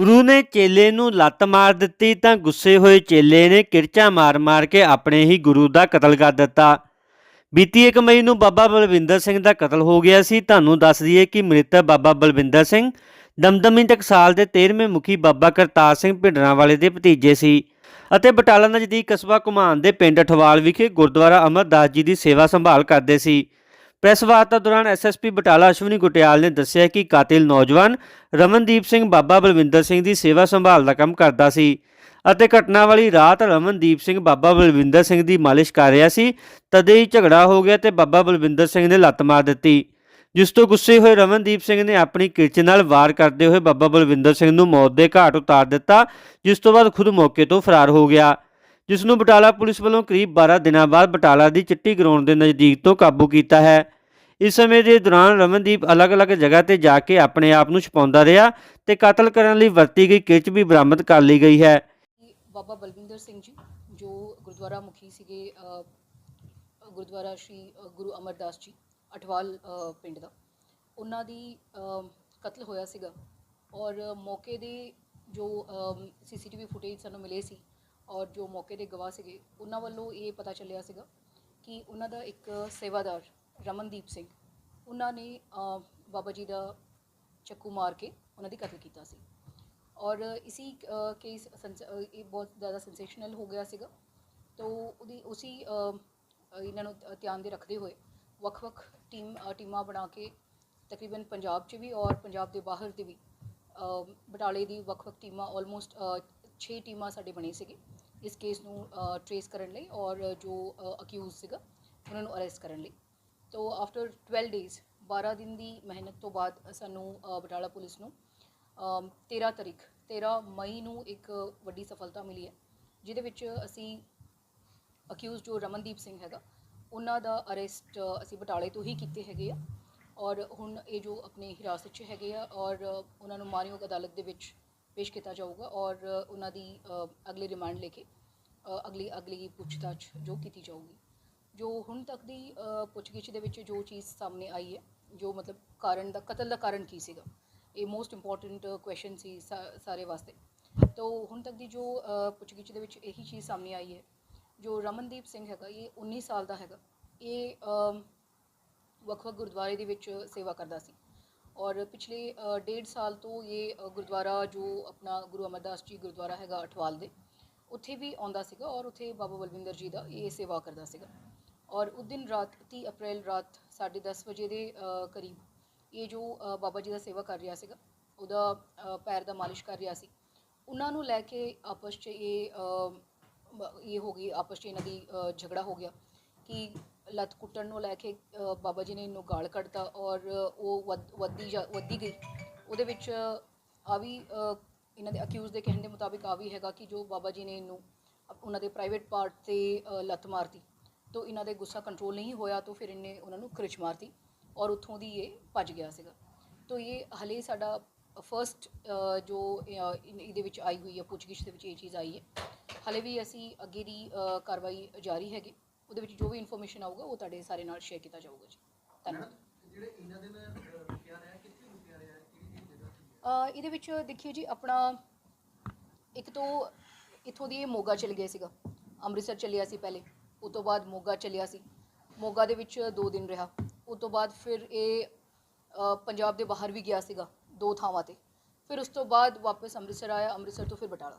ਗੁਰੂ ਨੇ ਚੇਲੇ ਨੂੰ ਲੱਤ ਮਾਰ ਦਿੱਤੀ ਤਾਂ ਗੁੱਸੇ ਹੋਏ ਚੇਲੇ ਨੇ ਕਿਰਚਾ ਮਾਰ-ਮਾਰ ਕੇ ਆਪਣੇ ਹੀ ਗੁਰੂ ਦਾ ਕਤਲ ਕਰ ਦਿੱਤਾ। ਬੀਤੀ 1 ਮਈ ਨੂੰ ਬਾਬਾ ਬਲਵਿੰਦਰ ਸਿੰਘ ਦਾ ਕਤਲ ਹੋ ਗਿਆ ਸੀ। ਤੁਹਾਨੂੰ ਦੱਸ ਦਈਏ ਕਿ ਮ੍ਰਿਤਕ ਬਾਬਾ ਬਲਵਿੰਦਰ ਸਿੰਘ ਦਮਦਮੀ ਟਕਸਾਲ ਦੇ 13ਵੇਂ ਮੁਖੀ ਬਾਬਾ ਕਰਤਾਰ ਸਿੰਘ ਭਿੰਡਰਾਂ ਵਾਲੇ ਦੇ ਭਤੀਜੇ ਸੀ ਅਤੇ ਬਟਾਲਾ ਨਜ਼ਦੀਕ ਕਸਬਾ ਕੁਮਾਨ ਦੇ ਪਿੰਡ ਅਠਵਾਲ ਵਿਖੇ ਗੁਰਦੁਆਰਾ ਅਮਰਦਾਸ ਜੀ ਦੀ ਸੇਵਾ ਸੰਭਾਲ ਕਰਦੇ ਸੀ। ਪ੍ਰੈਸ ਵਾਰਤਾ ਦੌਰਾਨ ਐਸਐਸਪੀ ਬਟਾਲਾ ਅਸ਼ਵਨੀ ਗੁਟਿਆਲ ਨੇ ਦੱਸਿਆ ਕਿ ਕਾਤਿਲ ਨੌਜਵਾਨ ਰਮਨਦੀਪ ਸਿੰਘ ਬਾਬਾ ਬਲਵਿੰਦਰ ਸਿੰਘ ਦੀ ਸੇਵਾ ਸੰਭਾਲ ਦਾ ਕੰਮ ਕਰਦਾ ਸੀ ਅਤੇ ਘਟਨਾ ਵਾਲੀ ਰਾਤ ਰਮਨਦੀਪ ਸਿੰਘ ਬਾਬਾ ਬਲਵਿੰਦਰ ਸਿੰਘ ਦੀ ਮਾਲਿਸ਼ ਕਰ ਰਿਹਾ ਸੀ। ਤਦੇ ਹੀ ਝਗੜਾ ਹੋ ਗਿਆ ਤੇ ਬਾਬਾ ਬਲਵਿੰਦਰ ਸਿੰਘ ਨੇ ਲੱਤ ਮਾਰ ਦਿੱਤੀ। ਜਿਸ ਤੋਂ ਗੁੱਸੇ ਹੋਏ ਰਮਨਦੀਪ ਸਿੰਘ ਨੇ ਆਪਣੀ ਕਿਰਚ ਨਾਲ ਵਾਰ ਕਰਦੇ ਹੋਏ ਬਾਬਾ ਬਲਵਿੰਦਰ ਸਿੰਘ ਨੂੰ ਮੌਤ ਦੇ ਘਾਟ ਉਤਾਰ ਦਿੱਤਾ, ਜਿਸ ਤੋਂ ਬਾਅਦ ਖੁਦ ਮੌਕੇ ਤੋਂ ਫਰਾਰ ਹੋ ਗਿਆ। ਜਿਸ ਨੂੰ ਬਟਾਲਾ ਪੁਲਿਸ ਵੱਲੋਂ ਕਰੀਬ 12 ਦਿਨਾਂ ਬਾਅਦ ਬਟਾਲਾ ਦੀ ਚਿੱਟੀ ਗਰਾਊਂਡ ਦੇ ਨਜ਼ਦੀਕ ਤੋਂ ਕਾਬੂ ਕੀਤਾ ਹੈ। ਇਸ ਸਮੇਂ ਦੇ ਦੌਰਾਨ ਰਮਨਦੀਪ ਅਲੱਗ-ਅਲੱਗ ਜਗ੍ਹਾ ਤੇ ਜਾ ਕੇ ਆਪਣੇ ਆਪ ਨੂੰ ਛੁਪਾਉਂਦਾ ਰਿਹਾ ਤੇ ਕਤਲ ਕਰਨ ਲਈ ਵਰਤੀ ਗਈ ਕਿਰਚ ਵੀ ਬਰਾਮਦ ਕਰ ਲਈ ਗਈ ਹੈ। ਬਾਬਾ ਬਲਵਿੰਦਰ ਸਿੰਘ ਜੀ, ਜੋ ਗੁਰਦੁਆਰਾ ਮੁਖੀ ਸੀਗੇ ਗੁਰਦੁਆਰਾ ਸ਼੍ਰੀ ਗੁਰੂ ਅਮਰਦਾਸ ਜੀ, ਅਠਵਾਲ ਪਿੰਡ ਦਾ। ਉਹਨਾਂ ਦੀ ਕਤਲ ਹੋਇਆ ਸੀਗਾ ਔਰ ਮੌਕੇ ਦੇ ਜੋ ਸੀਸੀਟੀਵੀ ਫੁਟੇਜ ਸਾਨੂੰ ਮਿਲੇ ਸੀ ਔਰ ਜੋ ਮੌਕੇ ਦੇ ਗਵਾਹ ਸੀਗੇ, ਉਹਨਾਂ ਵੱਲੋਂ ਇਹ ਪਤਾ ਚੱਲਿਆ ਸੀਗਾ ਕਿ ਉਹਨਾਂ ਦਾ ਇੱਕ ਸੇਵਾਦਾਰ ਰਮਨਦੀਪ ਸਿੰਘ, ਉਹਨਾਂ ਨੇ ਬਾਬਾ ਜੀ ਦਾ ਚੱਕੂ ਮਾਰ ਕੇ ਉਹਨਾਂ ਦੀ ਕਤਲ ਕੀਤਾ ਸੀ। ਔਰ ਇਸੀ ਕੇਸ ਇਹ ਬਹੁਤ ਜ਼ਿਆਦਾ ਸੈਂਸੇਸ਼ਨਲ ਹੋ ਗਿਆ ਸੀਗਾ। ਤੋ ਉਹਦੀ, ਉਸੀ ਇਹਨਾਂ ਨੂੰ ਧਿਆਨ ਦੇ ਰੱਖਦੇ ਹੋਏ ਵੱਖ-ਵੱਖ ਟੀਮ ਟੀਮਾਂ ਬਣਾ ਕੇ ਤਕਰੀਬਨ ਪੰਜਾਬ 'ਚ ਵੀ ਔਰ ਪੰਜਾਬ ਦੇ ਬਾਹਰ 'ਤੇ ਵੀ ਬਟਾਲੇ ਦੀ ਵੱਖ-ਵੱਖ ਟੀਮਾਂ ਆਲਮੋਸਟ 6 ਟੀਮਾਂ ਸਾਡੇ ਬਣੀ ਸੀਗੀ ਇਸ ਕੇਸ ਨੂੰ ਟਰੇਸ ਕਰਨ ਲਈ ਔਰ ਜੋ ਅਕਿਊਜ਼ ਸੀਗਾ ਉਹਨਾਂ ਨੂੰ ਅਰੈਸਟ ਕਰਨ ਲਈ। ਤੋ ਆਫਟਰ 12 ਡੇਜ਼ 12 ਦਿਨ ਦੀ ਮਿਹਨਤ ਤੋਂ ਬਾਅਦ ਸਾਨੂੰ ਬਟਾਲਾ ਪੁਲਿਸ ਨੂੰ ਅਮ 13 ਤਾਰੀਖ 13 ਮਈ ਨੂੰ ਇੱਕ ਵੱਡੀ ਸਫਲਤਾ ਮਿਲੀ ਹੈ, ਜਿਹਦੇ ਵਿੱਚ ਅਸੀਂ ਅਕਿਊਜ਼ ਜੋ ਰਮਨਦੀਪ ਸਿੰਘ ਹੈਗਾ, ਉਹਨਾਂ ਦਾ ਅਰੈਸਟ ਅਸੀਂ ਬਟਾਲੇ ਤੋਂ ਹੀ ਕੀਤੇ ਹੈਗੇ ਆ ਔਰ ਹੁਣ ਇਹ ਜੋ ਆਪਣੇ ਹਿਰਾਸਤ 'ਚ ਹੈਗੇ ਆ ਔਰ ਉਹਨਾਂ ਨੂੰ ਮਾਨਯੋਗ ਅਦਾਲਤ ਦੇ ਵਿੱਚ ਪੇਸ਼ ਕੀਤਾ ਜਾਊਗਾ ਔਰ ਉਹਨਾਂ ਦੀ ਅ, ਅਗਲੇ ਰਿਮਾਂਡ ਲੈ ਕੇ ਅਗਲੀ ਅਗਲੀ ਪੁੱਛਤਾਛ ਜੋ ਕੀਤੀ ਜਾਊਗੀ। ਜੋ ਹੁਣ ਤੱਕ ਦੀ ਪੁੱਛਗਿੱਛ ਦੇ ਵਿੱਚ ਜੋ ਚੀਜ਼ ਸਾਹਮਣੇ ਆਈ ਹੈ ਜੋ ਮਤਲਬ ਕਾਰਨ ਦਾ ਕਤਲ ਦਾ ਕਾਰਨ ਕੀ ਸੀਗਾ ਇਹ ਮੋਸਟ ਇੰਪੋਰਟੈਂਟ ਕੁਐਸਚਨ ਸੀ ਸਾ- ਸਾਰੇ ਵਾਸਤੇ। ਤੋ ਹੁਣ ਤੱਕ ਦੀ ਜੋ ਪੁੱਛਗਿੱਛ ਦੇ ਵਿੱਚ ਇਹੀ ਚੀਜ਼ ਸਾਹਮਣੇ ਆਈ ਹੈ ਜੋ ਰਮਨਦੀਪ ਸਿੰਘ ਹੈਗਾ ਇਹ 19 ਸਾਲ ਦਾ ਹੈਗਾ ਇਹ ਵੱਖ-ਵੱਖ ਗੁਰਦੁਆਰੇ ਦੇ ਵਿੱਚ ਸੇਵਾ ਕਰਦਾ ਸੀ। ਔਰ ਪਿਛਲੇ ਅ, ਡੇਢ ਸਾਲ ਤੋਂ ਇਹ ਗੁਰਦੁਆਰਾ ਜੋ ਆਪਣਾ ਗੁਰੂ ਅਮਰਦਾਸ ਜੀ ਗੁਰਦੁਆਰਾ ਹੈਗਾ ਅਠਵਾਲ ਦੇ ਉੱਥੇ ਵੀ ਆਉਂਦਾ ਸੀਗਾ ਔਰ ਉੱਥੇ ਬਾਬਾ ਬਲਵਿੰਦਰ ਜੀ ਦਾ ਇਹ ਸੇਵਾ ਕਰਦਾ ਸੀਗਾ। ਔਰ ਉਸ ਦਿਨ ਰਾਤ 30 ਅਪ੍ਰੈਲ ਰਾਤ 10:30 ਵਜੇ ਦੇ ਕਰੀਬ ਇਹ ਜੋ ਬਾਬਾ ਜੀ ਦਾ ਸੇਵਾ ਕਰ ਰਿਹਾ ਸੀਗਾ ਉਹਦਾ ਪੈਰ ਦਾ ਮਾਲਿਸ਼ ਕਰ ਰਿਹਾ ਸੀ ਉਹਨਾਂ ਨੂੰ ਲੈ ਕੇ ਆਪਸ 'ਚ ਇਹ ਇਹ ਹੋ ਗਈ ਆਪਸ 'ਚ ਇਹਨਾਂ ਦੀ ਝਗੜਾ ਹੋ ਗਿਆ ਕਿ ਲੱਤ ਕੁੱਟਣ ਨੂੰ ਲੈ ਕੇ ਬਾਬਾ ਜੀ ਨੇ ਇਹਨੂੰ ਗਾਲ ਕੱਢਤਾ ਔਰ ਉਹ ਵੱਧ- ਵੱਧਦੀ ਜਾ, ਵੱਧਦੀ ਗਈ। ਉਹਦੇ ਵਿੱਚ ਆ ਵੀ ਇਹਨਾਂ ਦੇ ਅਕਿਊਜ਼ ਦੇ ਕਹਿਣ ਦੇ ਮੁਤਾਬਿਕ ਆ ਵੀ ਹੈਗਾ ਕਿ ਜੋ ਬਾਬਾ ਜੀ ਨੇ ਇਹਨੂੰ, ਉਹਨਾਂ ਦੇ ਪ੍ਰਾਈਵੇਟ ਪਾਰਟ ਤੇ ਲੱਤ ਮਾਰਤੀ। ਤੋਂ ਇਹਨਾਂ ਦੇ ਗੁੱਸਾ ਕੰਟਰੋਲ ਨਹੀਂ ਹੋਇਆ ਤਾਂ ਫਿਰ ਇਹਨੇ ਉਹਨਾਂ ਨੂੰ ਕ੍ਰਿਚ ਮਾਰਤੀ ਔਰ ਉੱਥੋਂ ਦੀ ਇਹ ਭੱਜ ਗਿਆ ਸੀਗਾ। ਤੋ ਇਹ ਹਲੇ ਸਾਡਾ ਫਰਸਟ ਜੋ ਇਹਦੇ ਵਿੱਚ ਆਈ ਹੋਈ ਹੈ ਪੁੱਛਗਿੱਛ ਦੇ ਵਿੱਚ ਇਹ ਚੀਜ਼ ਆਈ ਹੈ। ਹਲੇ ਵੀ ਅਸੀਂ ਅੱਗੇ ਦੀ ਕਾਰਵਾਈ ਜਾਰੀ ਹੈਗੀ। ਉਹਦੇ ਵਿੱਚ ਜੋ ਵੀ ਇਨਫੋਰਮੇਸ਼ਨ ਆਊਗਾ ਉਹ ਤੁਹਾਡੇ ਸਾਰੇ ਨਾਲ ਸ਼ੇਅਰ ਕੀਤਾ ਜਾਊਗਾ ਜੀ। ਧੰਨਵਾਦ। ਜਿਹੜੇ ਇਹਨਾਂ ਦੇ ਨਾਲ ਰੁਕਿਆ ਰਿਹਾ ਕਿੱਥੇ ਰੁਕਿਆ ਰਿਹਾ ਕਿਹੜੀ ਕਿਹੜੀ ਜਗ੍ਹਾ ਤੇ ਅ, ਇਹਦੇ ਵਿੱਚ ਦੇਖੀਏ ਜੀ ਆਪਣਾ ਇੱਕ ਤੋਂ ਇੱਥੋਂ ਦੀ ਇਹ ਮੋਗਾ ਚਲ ਗਿਆ ਸੀਗਾ। ਅੰਮ੍ਰਿਤਸਰ ਚੱਲਿਆ ਸੀ ਪਹਿਲੇ ਉਸ ਤੋਂ ਬਾਅਦ ਮੋਗਾ ਚੱਲਿਆ ਸੀ। ਮੋਗਾ ਦੇ ਵਿੱਚ 2 ਦਿਨ ਰਿਹਾ। ਉਸ ਤੋਂ ਬਾਅਦ ਫਿਰ ਇਹ ਪੰਜਾਬ ਦੇ ਬਾਹਰ ਵੀ ਗਿਆ ਸੀਗਾ ਦੋ ਥਾਵਾਂ ਤੇ। ਫਿਰ ਉਸ ਤੋਂ ਬਾਅਦ ਵਾਪਸ ਅੰਮ੍ਰਿਤਸਰ ਆਇਆ ਅੰਮ੍ਰਿਤਸਰ ਤੋਂ ਫਿਰ ਬਟਾਲਾ।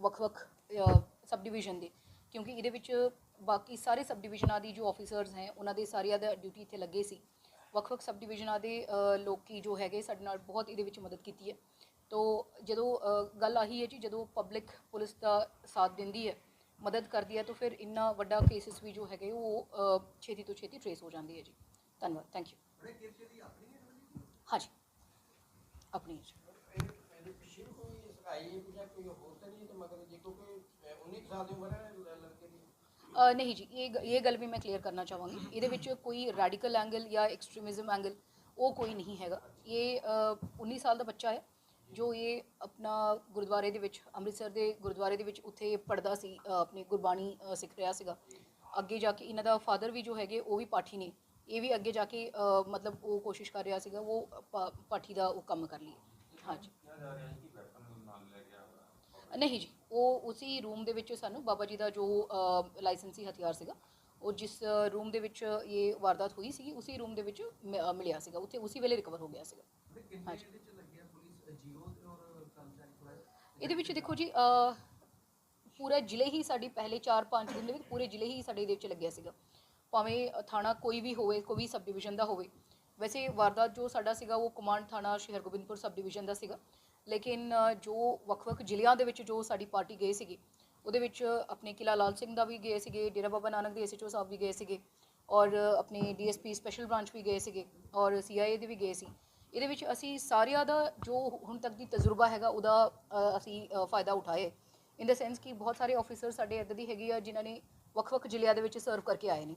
ਵੱਖ-ਵੱਖ ਸਬ ਡਿਵੀਜ਼ਨ ਦੇ। ਕਿਉਂਕਿ ਇਹਦੇ ਵਿੱਚ ਬਾਕੀ ਸਾਰੇ ਸਬ ਡਿਵੀਜ਼ਨਾਂ ਦੀ ਜੋ ਆਫੀਸਰਸ ਹੈ ਉਹਨਾਂ ਦੇ ਸਾਰਿਆਂ ਦਾ ਡਿਊਟੀ ਇੱਥੇ ਲੱਗੇ ਸੀ। ਵੱਖ-ਵੱਖ ਸਬ ਡਿਵੀਜ਼ਨਾਂ ਦੇ ਲੋਕੀ ਜੋ ਹੈਗੇ ਸਾਡੇ ਨਾਲ ਬਹੁਤ ਇਹਦੇ ਵਿੱਚ ਮਦਦ ਕੀਤੀ ਹੈ। ਤੋ ਜਦੋਂ ਗੱਲ ਆਹੀ ਹੈ ਜੀ ਜਦੋਂ ਪਬਲਿਕ ਪੁਲਿਸ ਦਾ ਸਾਥ ਦਿੰਦੀ ਹੈ ਮਦਦ ਕਰਦੀ ਹੈ ਤਾਂ ਫਿਰ ਇੰਨਾ ਵੱਡਾ ਕੇਸਿਸ ਵੀ ਜੋ ਹੈਗੇ ਉਹ ਛੇਤੀ ਤੋਂ ਛੇਤੀ ਟਰੇਸ ਹੋ ਜਾਂਦੀ ਹੈ ਜੀ। ਧੰਨਵਾਦ ਥੈਂਕ ਯੂ ਦੀ ਆਪਣੀ ਹੈ ਜੀ। ਕੋਈ ਹੋਰ ਤਾਂ ਨਹੀਂ ਤੇ ਮਗਰ ਜੇ ਕਿਉਂਕਿ 19 ਸਾਲ ਦੀ ਉਮਰ ਹੈ ਲ- ਲੜਕੇ ਦੀ। ਅ, ਨਹੀਂ ਜੀ ਇਹ ਗ- ਇਹ ਗੱਲ ਵੀ ਮੈਂ ਕਲੀਅਰ ਕਰਨਾ ਚਾਹਾਂਗੀ। ਇਹਦੇ ਵਿੱਚ ਕੋਈ ਰੈਡੀਕਲ ਐਂਗਲ ਜਾਂ ਐਕਸਟ੍ਰੀਮਿਜ਼ਮ ਐਂਗਲ ਉਹ ਕੋਈ ਨਹੀਂ ਹੈਗਾ। ਇਹ ਅ, 19 ਸਾਲ ਦਾ ਬੱਚਾ ਹੈ ਜੋ ਇਹ ਆਪਣਾ ਗੁਰਦੁਆਰੇ ਦੇ ਵਿੱਚ ਅੰਮ੍ਰਿਤਸਰ ਦੇ ਗੁਰਦੁਆਰੇ ਦੇ ਵਿੱਚ ਉੱਥੇ ਪੜਦਾ ਸੀ ਅ, ਆਪਣੀ ਗੁਰਬਾਣੀ ਅ, ਸਿੱਖ ਰਿਹਾ ਸੀਗਾ। ਅੱਗੇ ਜਾ ਕੇ ਇਹਨਾਂ ਦਾ ਫਾਦਰ ਵੀ ਜੋ ਹੈਗੇ ਉਹ ਵੀ ਪਾਠੀ ਨੇ। ਇਹ ਵੀ ਅੱਗੇ ਜਾ ਕੇ ਅ, ਮਤਲਬ ਉਹ ਕੋਸ਼ਿਸ਼ ਕਰ ਰਿਹਾ ਸੀਗਾ ਉਹ ਪਾ- ਪਾਠੀ ਦਾ ਉਹ ਕੰਮ ਕਰ ਲਈ ਹਾਂਜੀ। ਨਹੀਂ ਜੀ ਉਹ ਉਸੇ ਰੂਮ ਦੇ ਵਿੱਚ ਸਾਨੂੰ ਬਾਬਾ ਜੀ ਦਾ ਜੋ ਲਾਇਸੈਂਸੀ ਹਥਿਆਰ ਸੀਗਾ ਉਹ ਜਿਸ ਰੂਮ ਦੇ ਵਿੱਚ ਇਹ ਵਾਰਦਾਤ ਹੋਈ ਸੀਗੀ ਉਸੇ ਰੂਮ ਦੇ ਵਿੱਚ ਮਿਲਿਆ ਸੀਗਾ ਉੱਥੇ ਉਸੇ ਵੇਲੇ ਰਿਕਵਰ ਹੋ ਗਿਆ ਸੀਗਾ। ਹਾਂਜੀ। ਇਹਦੇ ਵਿੱਚ ਦੇਖੋ ਜੀ ਪੂਰਾ ਜ਼ਿਲ੍ਹੇ ਹੀ ਸਾਡੀ ਪਹਿਲੇ 4-5 ਦਿਨ ਦੇ ਵਿੱਚ ਪੂਰੇ ਜ਼ਿਲ੍ਹੇ ਹੀ ਸਾਡੇ ਇਹਦੇ ਵਿੱਚ ਲੱਗਿਆ ਸੀਗਾ। ਭਾਵੇਂ ਥਾਣਾ ਕੋਈ ਵੀ ਹੋਵੇ ਕੋਈ ਵੀ ਸਬ ਡਿਵੀਜ਼ਨ ਦਾ ਹੋਵੇ ਵੈਸੇ ਵਾਰਦਾਤ ਜੋ ਸਾਡਾ ਸੀਗਾ ਉਹ ਕਮਾਂਡ ਥਾਣਾ ਸ਼੍ਰੀ ਹਰਗੋਬਿੰਦਪੁਰ ਸਬ ਡਿਵੀਜ਼ਨ ਦਾ ਸੀਗਾ। ਲੇਕਿਨ ਜੋ ਵੱਖ-ਵੱਖ ਜ਼ਿਲ੍ਹਿਆਂ ਦੇ ਵਿੱਚ ਜੋ ਸਾਡੀ ਪਾਰਟੀ ਗਏ ਸੀਗੀ, ਉਹਦੇ ਵਿੱਚ ਆਪਣੇ ਕਿਲਾ ਲਾਲ ਸਿੰਘ ਦਾ ਵੀ ਗਏ ਸੀਗੇ, ਡੇਰਾ ਬਾਬਾ ਨਾਨਕ ਦੇ ਐਸਐਚਓ ਸਾਹਿਬ ਵੀ ਗਏ ਸੀਗੇ, ਔਰ ਆਪਣੇ ਡੀਐਸਪੀ ਸਪੈਸ਼ਲ ਬ੍ਰਾਂਚ ਵੀ ਗਏ ਸੀਗੇ, ਔਰ ਸੀਆਈਏ ਦੇ ਵੀ ਗਏ ਸੀ। ਇਹਦੇ ਵਿੱਚ ਅਸੀਂ ਸਾਰਿਆਂ ਦਾ ਜੋ ਹੁਣ ਤੱਕ ਦੀ ਤਜਰਬਾ ਹੈਗਾ, ਉਹਦਾ ਅਸੀਂ ਫਾਇਦਾ ਉਠਾਏ। ਇਨ ਦਾ ਸੈਂਸ ਕਿ ਬਹੁਤ ਸਾਰੇ ਆਫੀਸਰ ਸਾਡੇ ਇੱਦਾਂ ਦੀ ਹੈਗੇ ਆ, ਜਿਨ੍ਹਾਂ ਨੇ ਵੱਖ-ਵੱਖ ਜ਼ਿਲ੍ਹਿਆਂ ਦੇ ਵਿੱਚ ਸਰਵ ਕਰਕੇ ਆਏ ਨੇ।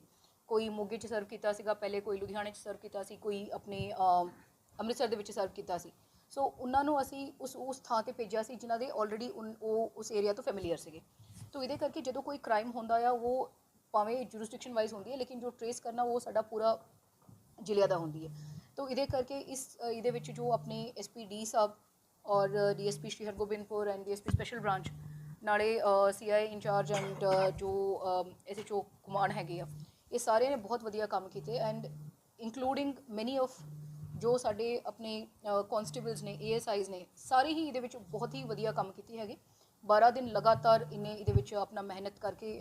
ਕੋਈ ਮੋਗੇ 'ਚ ਸਰਵ ਕੀਤਾ ਸੀਗਾ, ਪਹਿਲੇ ਕੋਈ ਲੁਧਿਆਣੇ 'ਚ ਸਰਵ ਕੀਤਾ ਸੀ, ਕੋਈ ਆਪਣੇ ਅੰਮ੍ਰਿਤਸਰ ਦੇ ਵਿੱਚ ਸਰਵ ਕੀਤਾ ਸੀ। ਸੋ ਉਹਨਾਂ ਨੂੰ ਅਸੀਂ ਉਸ ਉਸ ਥਾਂ ਤੇ ਭੇਜਿਆ ਸੀ ਜਿਨ੍ਹਾਂ ਦੇ ਆਲਰੇਡੀ ਉਹ ਉਸ ਏਰੀਆ ਤੋਂ ਫੈਮਿਲੀਅਰ ਸੀਗੇ। ਤੋ ਇਹਦੇ ਕਰਕੇ ਜਦੋਂ ਕੋਈ ਕ੍ਰਾਈਮ ਹੁੰਦਾ ਆ, ਉਹ ਭਾਵੇਂ ਜੁਰਿਸਡਿਕਸ਼ਨ ਵਾਈਜ਼ ਹੁੰਦੀ ਹੈ, ਲੇਕਿਨ ਜੋ ਟਰੇਸ ਕਰਨਾ, ਉਹ ਸਾਡਾ ਪੂਰਾ ਜ਼ਿਲ੍ਹਿਆਂ ਦਾ ਹੁੰਦੀ ਹੈ। ਤੋ ਇਹਦੇ ਕਰਕੇ ਇਸ ਇਹਦੇ ਵਿੱਚ ਜੋ ਆਪਣੇ ਐਸਪੀ ਡੀ ਸਾਹਿਬ ਔਰ DSP Shri Hargobindpur and DSP special branch ਨਾਲੇ ਸੀਆਈ ਇੰਚਾਰਜ ਐਂਡ ਜੋ ਐਸਐਚਓ ਕੁਮਾਨ ਹੈਗੇ ਆ, ਇਹ ਸਾਰਿਆਂ ਨੇ ਬਹੁਤ ਵਧੀਆ ਕੰਮ ਕੀਤੇ ਐਂਡ ਇਨਕਲੂਡਿੰਗ ਮੈਨੀ ਆਫ ਜੋ ਸਾਡੇ ਆਪਣੇ ਕਨਸਟੇਬਲਸ ਨੇ ਏਐਸਆਈਜ਼ ਨੇ, ਸਾਰੇ ਹੀ ਇਹਦੇ ਵਿੱਚ ਬਹੁਤ ਹੀ ਵਧੀਆ ਕੰਮ ਕੀਤੇ ਹੈਗੇ। 12 ਦਿਨ ਲਗਾਤਾਰ ਇਹਨੇ ਇਹਦੇ ਵਿੱਚ ਆਪਣਾ ਮਿਹਨਤ ਕਰਕੇ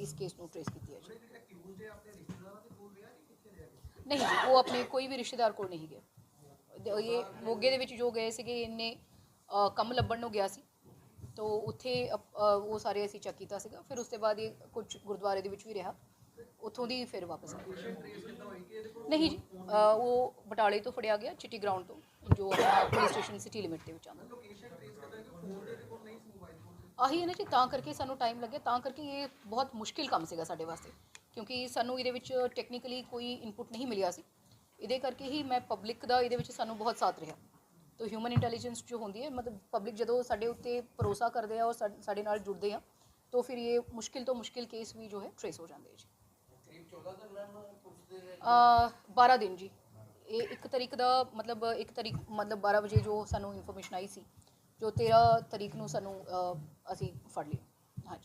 ਇਸ ਕੇਸ ਨੂੰ ਟ੍ਰੇਸ ਕੀਤੀ ਹੈ ਜੀ। ਨਹੀਂ ਜੀ, ਉਹ ਆਪਣੇ ਕੋਈ ਵੀ ਰਿਸ਼ਤੇਦਾਰ ਕੋਲ ਨਹੀਂ ਗਏ। ਇਹ ਮੋਗੇ ਦੇ ਵਿੱਚ ਜੋ ਗਏ ਸੀਗੇ, ਇਹਨੇ ਕੰਮ ਲੱਭਣ ਨੂੰ ਗਿਆ ਸੀ। ਤੋ ਉੱਥੇ ਉਹ ਸਾਰੇ ਅਸੀਂ ਚੈੱਕ ਕੀਤਾ ਸੀਗਾ। ਫਿਰ ਉਸ ਤੋਂ ਬਾਅਦ ਇਹ ਕੁਝ ਗੁਰਦੁਆਰੇ ਦੇ ਵਿੱਚ ਵੀ ਰਿਹਾ। ਉੱਥੋਂ ਦੀ ਫਿਰ ਵਾਪਸ ਆ ਨਹੀਂ ਜੀ ਅ, ਉਹ ਬਟਾਲੇ ਤੋਂ ਫੜਿਆ ਗਿਆ ਚਿੱਟੀ ਗਰਾਊਂਡ ਤੋਂ ਜੋ ਆਪਣਾ ਪੁਲਿਸ ਸਟੇਸ਼ਨ ਸਿਟੀ ਲਿਮਿਟ ਦੇ ਵਿੱਚ ਆਉਂਦਾ। ਆਹੀ ਹੈ ਨਾ ਜੀ ਤਾਂ ਕਰਕੇ ਸਾਨੂੰ ਟਾਈਮ ਲੱਗਿਆ ਤਾਂ ਕਰਕੇ ਇਹ ਬਹੁਤ ਮੁਸ਼ਕਿਲ ਕੰਮ ਸੀਗਾ ਸਾਡੇ ਵਾਸਤੇ ਕਿਉਂਕਿ ਸਾਨੂੰ ਇਹਦੇ ਵਿੱਚ ਟੈਕਨੀਕਲੀ ਕੋਈ ਇਨਪੁਟ ਨਹੀਂ ਮਿਲਿਆ ਸੀ। ਇਹਦੇ ਕਰਕੇ ਹੀ ਮੈਂ ਪਬਲਿਕ ਦਾ ਇਹਦੇ ਵਿੱਚ ਸਾਨੂੰ ਬਹੁਤ ਸਾਥ ਰਿਹਾ। ਤੋ ਹਿਊਮਨ ਇੰਟੈਲੀਜੈਂਸ ਜੋ ਹੁੰਦੀ ਹੈ ਮਤਲਬ ਪਬਲਿਕ ਜਦੋਂ ਸਾਡੇ ਉੱਤੇ ਭਰੋਸਾ ਕਰਦੇ ਆ ਔਰ ਸਾ- ਸਾਡੇ ਨਾਲ ਜੁੜਦੇ ਆ ਤਾਂ ਫਿਰ ਇਹ ਮੁਸ਼ਕਿਲ ਤੋਂ ਮੁਸ਼ਕਿਲ ਕੇਸ ਵੀ ਜੋ ਹੈ ਟ੍ਰੇਸ ਹੋ ਜਾਂਦੇ ਆ ਜੀ। 14 ਦਿਨ ਮੈਮ ਪੁਲਿਸ ਦੇ ਅ 12 ਦਿਨ ਜੀ। ਇਹ ਇੱਕ ਤਰੀਕ ਦਾ ਮਤਲਬ ਇੱਕ ਤਰੀਕ ਮਤਲਬ 12 ਵਜੇ ਜੋ ਸਾਨੂੰ ਇਨਫੋਰਮੇਸ਼ਨ ਆਈ ਸੀ ਜੋ 13 ਤਰੀਕ ਨੂੰ ਸਾਨੂੰ ਅ, ਅਸੀਂ ਫੜ ਲਿਆ।